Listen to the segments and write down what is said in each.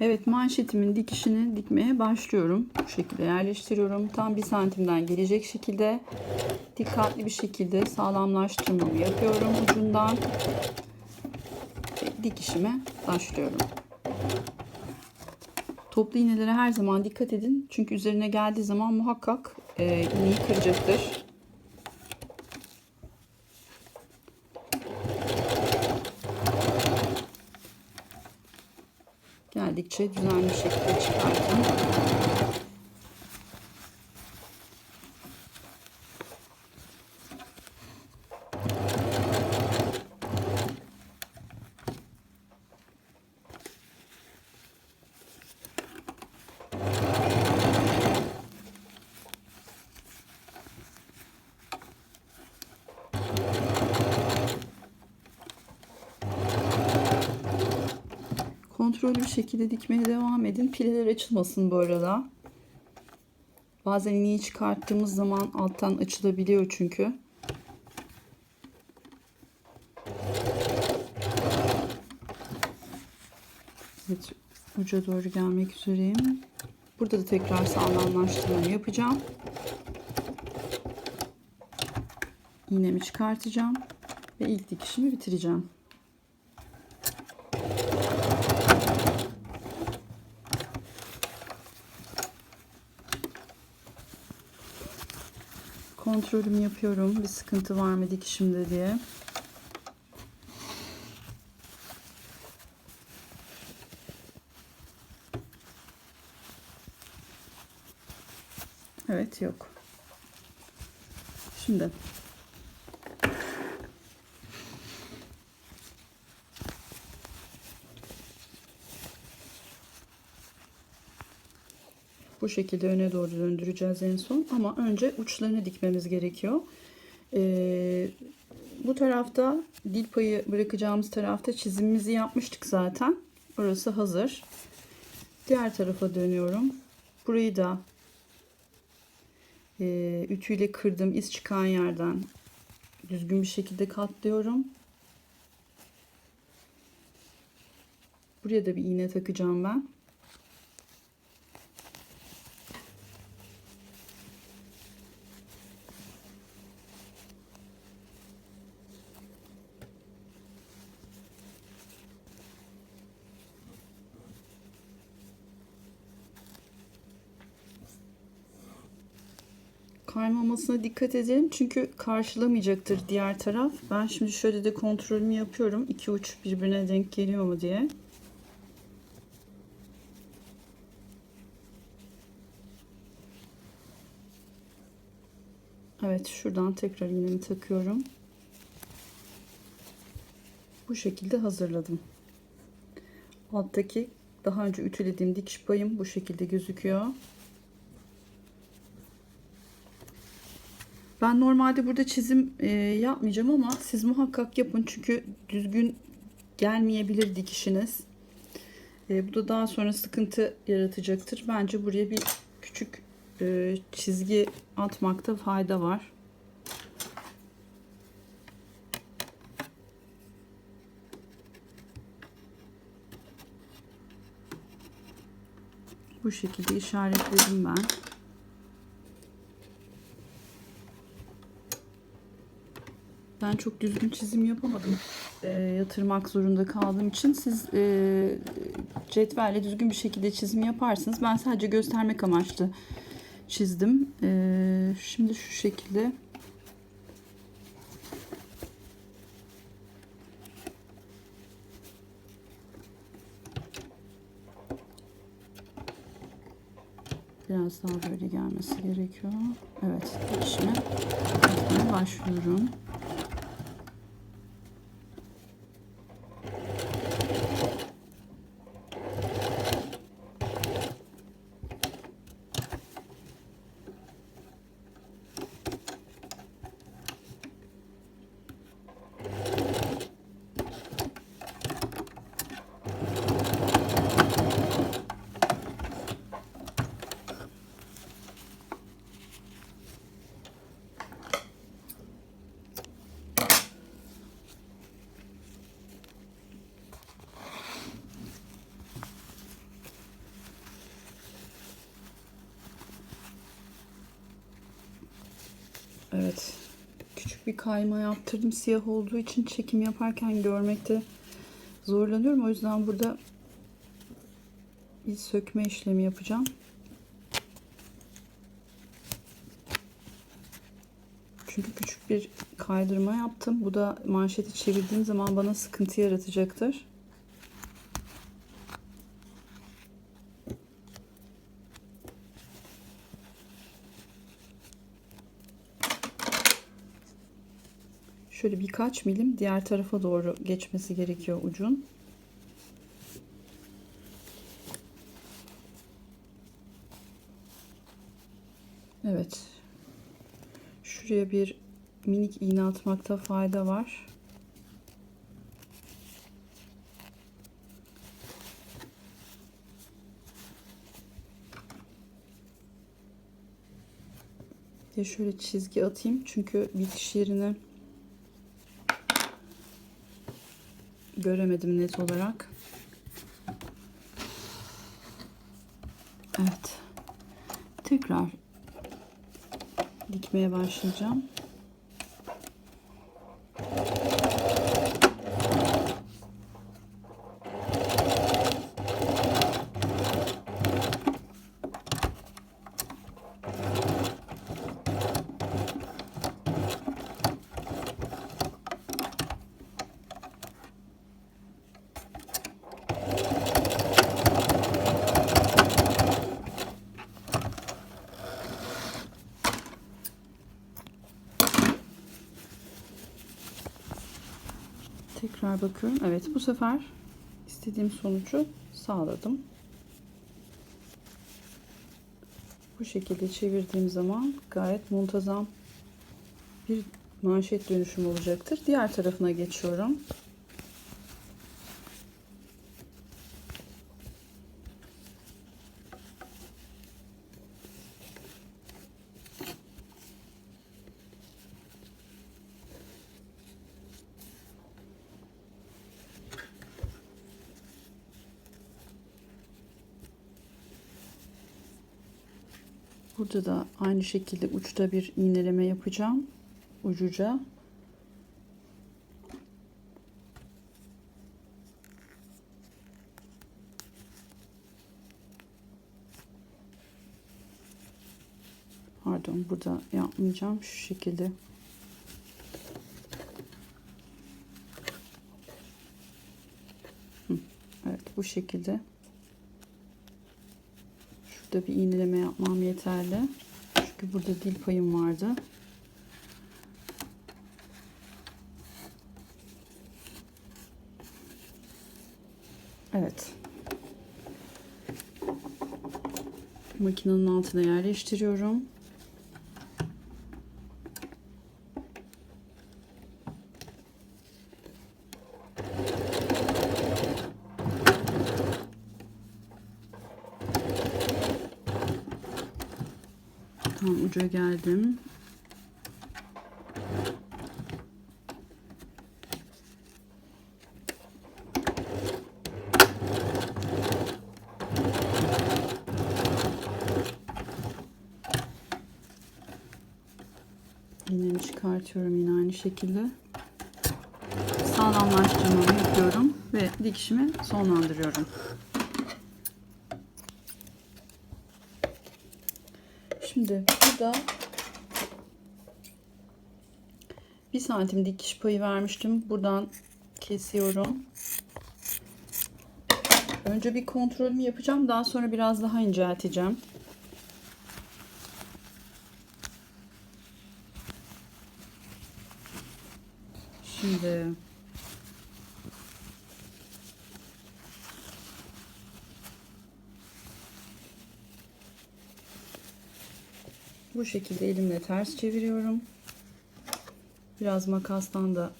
Evet manşetimin dikişini dikmeye başlıyorum. Bu şekilde yerleştiriyorum. Tam bir santimden gelecek şekilde dikkatli bir şekilde sağlamlaştırmamı yapıyorum ucundan. Ve dikişime başlıyorum. Toplu iğnelere her zaman dikkat edin. Çünkü üzerine geldiği zaman muhakkak e, iğneyi kıracaktır. Geldikçe düzenli şekilde çıkartın. Kontrollü bir şekilde dikmeye devam edin. Pileler açılmasın bu arada. Bazen iğneyi çıkarttığımız zaman alttan açılabiliyor çünkü. Evet, uca doğru gelmek üzereyim. Burada da tekrar sağlamlaştırma yapacağım. İğnemi çıkartacağım ve ilk dikişimi bitireceğim. Kontrolümü yapıyorum. Bir sıkıntı var mı dikişimde diye. Evet yok. Şimdi Bu şekilde öne doğru döndüreceğiz en son. Ama önce uçlarını dikmemiz gerekiyor. Ee, bu tarafta dil payı bırakacağımız tarafta çizimimizi yapmıştık zaten. Orası hazır. Diğer tarafa dönüyorum. Burayı da e, ütüyle kırdım iz çıkan yerden düzgün bir şekilde katlıyorum. Buraya da bir iğne takacağım ben. Kaymamasına dikkat edin. Çünkü karşılamayacaktır diğer taraf. Ben şimdi şöyle de kontrolümü yapıyorum. İki uç birbirine denk geliyor mu diye. Evet şuradan tekrar iğnemi takıyorum. Bu şekilde hazırladım. Alttaki daha önce ütülediğim dikiş payım bu şekilde gözüküyor. Ben normalde burada çizim e, yapmayacağım ama siz muhakkak yapın çünkü düzgün gelmeyebilir dikişiniz. E, bu da daha sonra sıkıntı yaratacaktır. Bence buraya bir küçük e, çizgi atmakta fayda var. Bu şekilde işaretledim ben. Ben çok düzgün çizim yapamadım. E, yatırmak zorunda kaldığım için siz e, cetvelle düzgün bir şekilde çizim yaparsınız. Ben sadece göstermek amaçlı çizdim. E, şimdi şu şekilde Biraz daha böyle gelmesi gerekiyor. Evet, işime başlıyorum. Bir kayma yaptırdım. Siyah olduğu için çekim yaparken görmekte zorlanıyorum. O yüzden burada bir sökme işlemi yapacağım. Çünkü küçük bir kaydırma yaptım. Bu da manşeti çevirdiğim zaman bana sıkıntı yaratacaktır. Şöyle birkaç milim diğer tarafa doğru geçmesi gerekiyor ucun. Evet. Şuraya bir minik iğne atmakta fayda var. Ya şöyle çizgi atayım çünkü bitiş yerini göremedim net olarak. Evet. Tekrar dikmeye başlayacağım. Tekrar bakıyorum. Evet bu sefer istediğim sonucu sağladım. Bu şekilde çevirdiğim zaman gayet muntazam bir manşet dönüşüm olacaktır. Diğer tarafına geçiyorum. Burada da aynı şekilde uçta bir iğneleme yapacağım. Ucuca. Pardon burada yapmayacağım. Şu şekilde. Evet bu şekilde. Şurada bir iğneleme yapmam yeterli. Çünkü burada dil payım vardı. Evet. Makinenin altına yerleştiriyorum. Tam uca geldim. İğnemi çıkartıyorum yine aynı şekilde. Sağlamlaştırmamı yapıyorum ve dikişimi sonlandırıyorum. Şimdi burada bir santim dikiş payı vermiştim. Buradan kesiyorum. Önce bir kontrolümü yapacağım. Daha sonra biraz daha incelteceğim. Şimdi bu şekilde elimle ters çeviriyorum. Biraz makastan da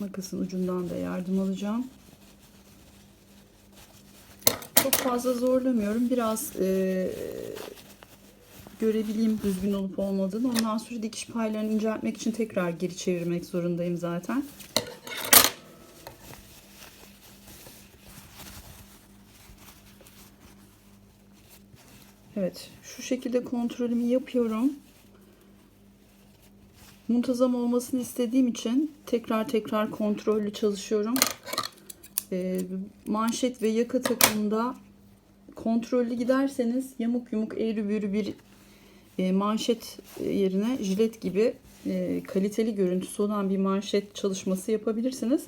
makasın ucundan da yardım alacağım. Çok fazla zorlamıyorum. Biraz e, görebileyim düzgün olup olmadığını. Ondan sonra dikiş paylarını inceltmek için tekrar geri çevirmek zorundayım zaten. Evet, şu şekilde kontrolümü yapıyorum. muntazam olmasını istediğim için tekrar tekrar kontrollü çalışıyorum. Ee, manşet ve yaka takımında kontrollü giderseniz yamuk yumuk eğri büğrü bir e, manşet yerine jilet gibi e, kaliteli görüntüsü olan bir manşet çalışması yapabilirsiniz.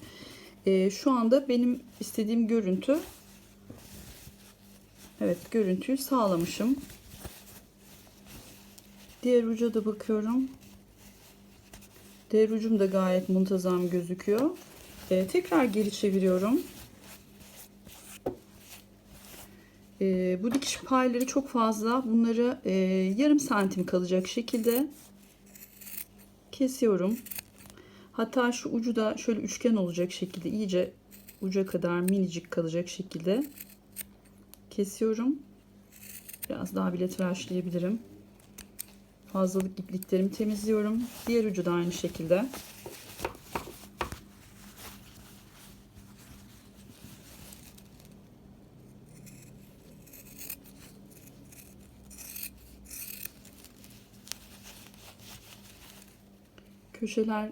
E, şu anda benim istediğim görüntü evet görüntüyü sağlamışım. Diğer uca da bakıyorum. Diğer ucum da gayet muntazam gözüküyor. E, tekrar geri çeviriyorum. E, bu dikiş payları çok fazla. Bunları e, yarım santim kalacak şekilde kesiyorum. Hatta şu ucu da şöyle üçgen olacak şekilde iyice uca kadar minicik kalacak şekilde kesiyorum. Biraz daha bile tıraşlayabilirim. Fazlalık ipliklerimi temizliyorum. Diğer ucu da aynı şekilde. köşeler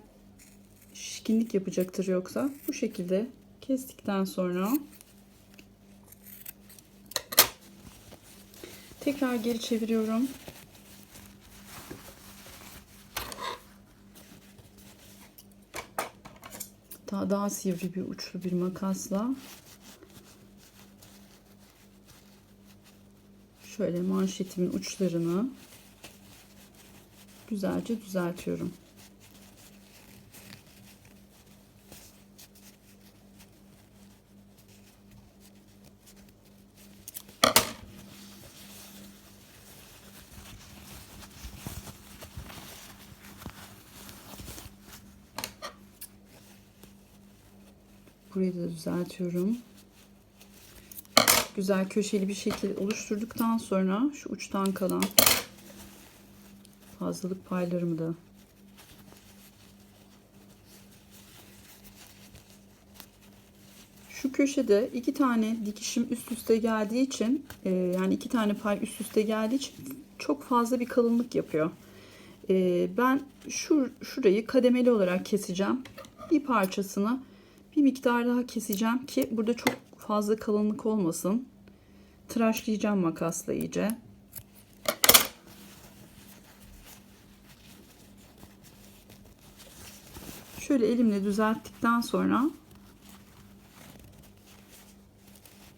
şişkinlik yapacaktır yoksa bu şekilde kestikten sonra tekrar geri çeviriyorum. Daha daha sivri bir uçlu bir makasla şöyle manşetimin uçlarını güzelce düzeltiyorum. Burayı da düzeltiyorum. Güzel köşeli bir şekil oluşturduktan sonra şu uçtan kalan fazlalık paylarımı da şu köşede iki tane dikişim üst üste geldiği için e, yani iki tane pay üst üste geldiği için çok fazla bir kalınlık yapıyor. E, ben şu şurayı kademeli olarak keseceğim. Bir parçasını bir miktar daha keseceğim ki burada çok fazla kalınlık olmasın. Tıraşlayacağım makasla iyice. Şöyle elimle düzelttikten sonra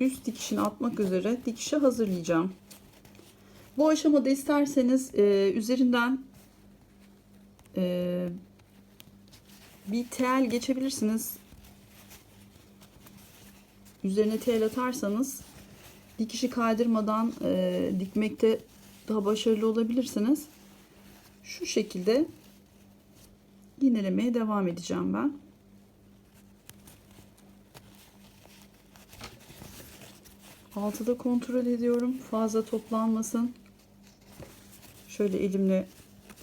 üst dikişini atmak üzere dikişi hazırlayacağım. Bu aşamada isterseniz e, üzerinden e, bir tel geçebilirsiniz. Üzerine tel atarsanız dikişi kaydırmadan e, dikmekte daha başarılı olabilirsiniz. Şu şekilde yinelemeye devam edeceğim ben. Altıda kontrol ediyorum. Fazla toplanmasın. Şöyle elimle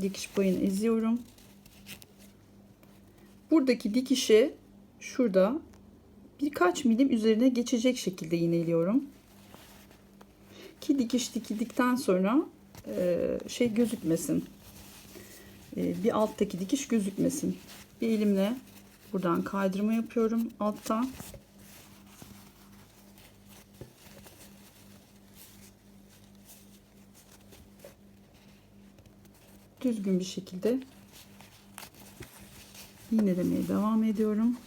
dikiş payını eziyorum. Buradaki dikişi şurada birkaç milim üzerine geçecek şekilde iğneliyorum. Ki dikiş dikildikten sonra e, şey gözükmesin. E, bir alttaki dikiş gözükmesin. Bir elimle buradan kaydırma yapıyorum alttan. Düzgün bir şekilde iğnelemeye devam ediyorum.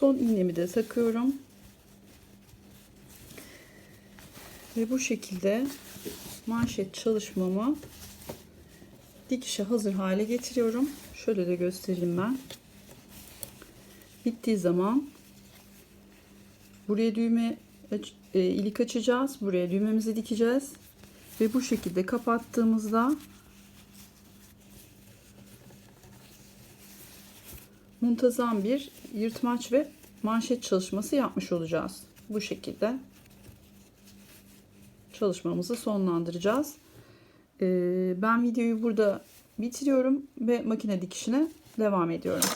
Son iğnemi de takıyorum. Ve bu şekilde manşet çalışmamı dikişe hazır hale getiriyorum. Şöyle de göstereyim ben. Bittiği zaman buraya düğme e, ilik açacağız. Buraya düğmemizi dikeceğiz. Ve bu şekilde kapattığımızda muntazam bir yırtmaç ve manşet çalışması yapmış olacağız. Bu şekilde çalışmamızı sonlandıracağız. Ee, ben videoyu burada bitiriyorum ve makine dikişine devam ediyorum.